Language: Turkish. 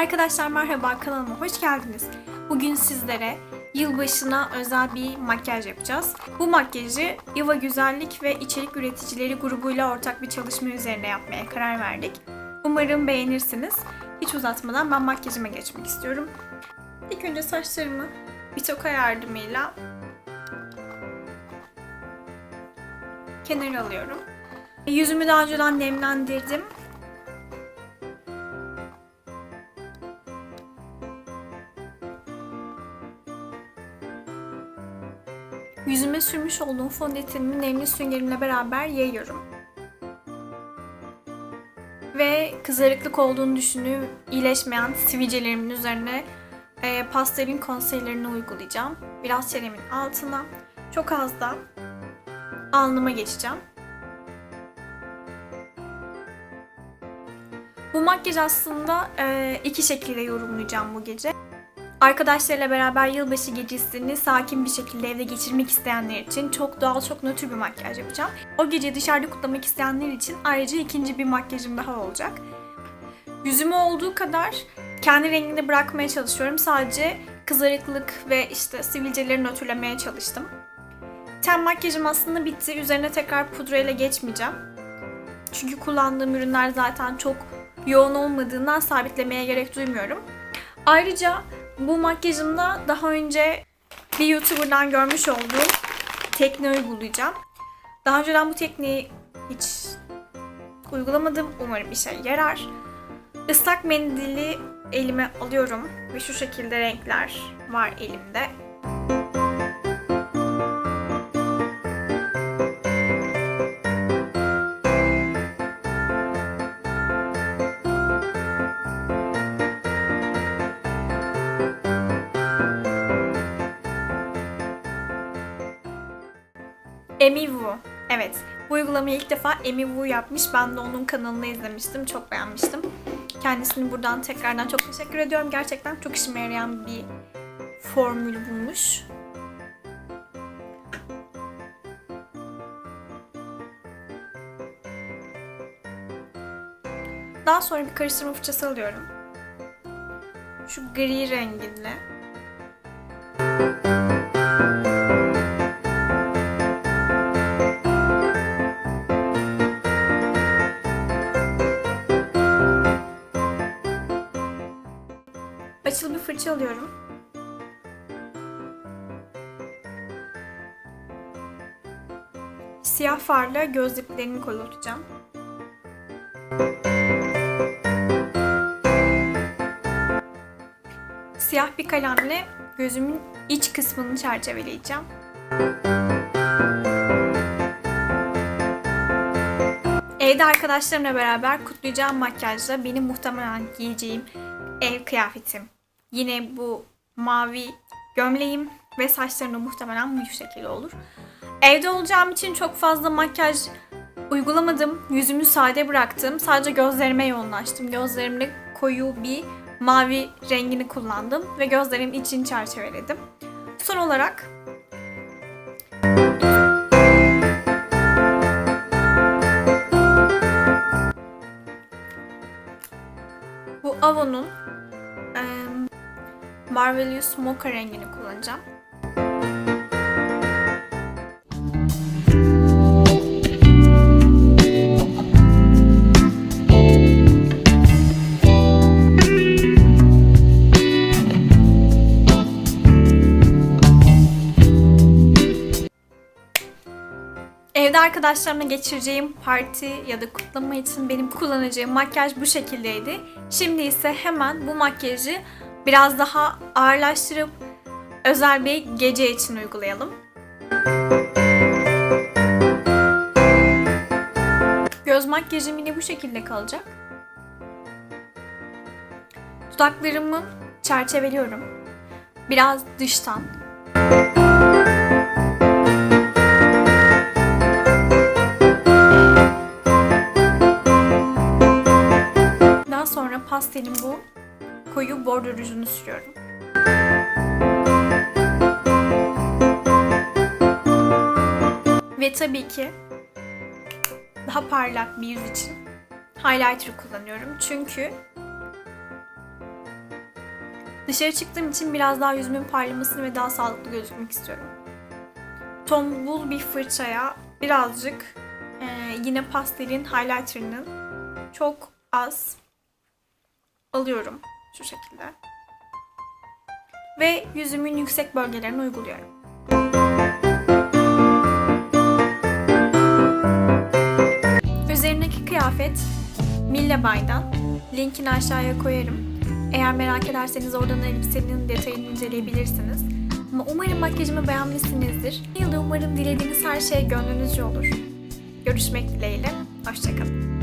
Arkadaşlar merhaba kanalıma hoş geldiniz. Bugün sizlere yılbaşına özel bir makyaj yapacağız. Bu makyajı Iva Güzellik ve İçerik Üreticileri grubuyla ortak bir çalışma üzerine yapmaya karar verdik. Umarım beğenirsiniz. Hiç uzatmadan ben makyajıma geçmek istiyorum. İlk önce saçlarımı bir toka yardımıyla kenara alıyorum. Yüzümü daha önceden nemlendirdim. Yüzüme sürmüş olduğum fondötenimi nemli süngerimle beraber yayıyorum. Ve kızarıklık olduğunu düşündüğüm iyileşmeyen sivilcelerimin üzerine e, pastelin konseylerini uygulayacağım. Biraz çenemin altına, çok az da alnıma geçeceğim. Bu makyaj aslında e, iki şekilde yorumlayacağım bu gece. Arkadaşlarıyla beraber yılbaşı gecesini sakin bir şekilde evde geçirmek isteyenler için çok doğal, çok nötr bir makyaj yapacağım. O gece dışarıda kutlamak isteyenler için ayrıca ikinci bir makyajım daha olacak. Yüzümü olduğu kadar kendi rengini bırakmaya çalışıyorum. Sadece kızarıklık ve işte sivilceleri nötrlemeye çalıştım. Ten makyajım aslında bitti. Üzerine tekrar pudrayla geçmeyeceğim. Çünkü kullandığım ürünler zaten çok yoğun olmadığından sabitlemeye gerek duymuyorum. Ayrıca bu makyajımda daha önce bir YouTuber'dan görmüş olduğum tekniği uygulayacağım. Daha önceden bu tekniği hiç uygulamadım. Umarım işe yarar. Islak mendili elime alıyorum ve şu şekilde renkler var elimde. Emivu. Evet. Bu uygulamayı ilk defa Emivu yapmış. Ben de onun kanalını izlemiştim. Çok beğenmiştim. Kendisini buradan tekrardan çok teşekkür ediyorum. Gerçekten çok işime yarayan bir formül bulmuş. Daha sonra bir karıştırma fırçası alıyorum. Şu gri renginde. Açılı bir fırça alıyorum. Siyah farla göz diplerini koyultacağım. Siyah bir kalemle gözümün iç kısmını çerçeveleyeceğim. Evde arkadaşlarımla beraber kutlayacağım makyajla benim muhtemelen giyeceğim ev kıyafetim. Yine bu mavi gömleğim ve saçlarım muhtemelen bu şekilde olur. Evde olacağım için çok fazla makyaj uygulamadım. Yüzümü sade bıraktım. Sadece gözlerime yoğunlaştım. Gözlerimde koyu bir mavi rengini kullandım ve gözlerim için çerçeveledim. Son olarak bu Avon'un Marvelous Mocha rengini kullanacağım. Evde arkadaşlarımla geçireceğim parti ya da kutlama için benim kullanacağım makyaj bu şekildeydi. Şimdi ise hemen bu makyajı biraz daha ağırlaştırıp özel bir gece için uygulayalım. Göz makyajım yine bu şekilde kalacak. Dudaklarımı çerçeveliyorum. Biraz dıştan. Daha sonra pastelin bu koyu bordo rujunu sürüyorum. Ve tabii ki daha parlak bir yüz için highlighter kullanıyorum. Çünkü Dışarı çıktığım için biraz daha yüzümün parlamasını ve daha sağlıklı gözükmek istiyorum. Tombul bir fırçaya birazcık e, yine pastelin highlighter'ını çok az alıyorum şu şekilde. Ve yüzümün yüksek bölgelerine uyguluyorum. Üzerindeki kıyafet Mille Bay'dan. Linkini aşağıya koyarım. Eğer merak ederseniz oradan elbisenin detayını inceleyebilirsiniz. Ama umarım makyajımı beğenmişsinizdir. Yılda umarım dilediğiniz her şey gönlünüzce olur. Görüşmek dileğiyle. Hoşçakalın.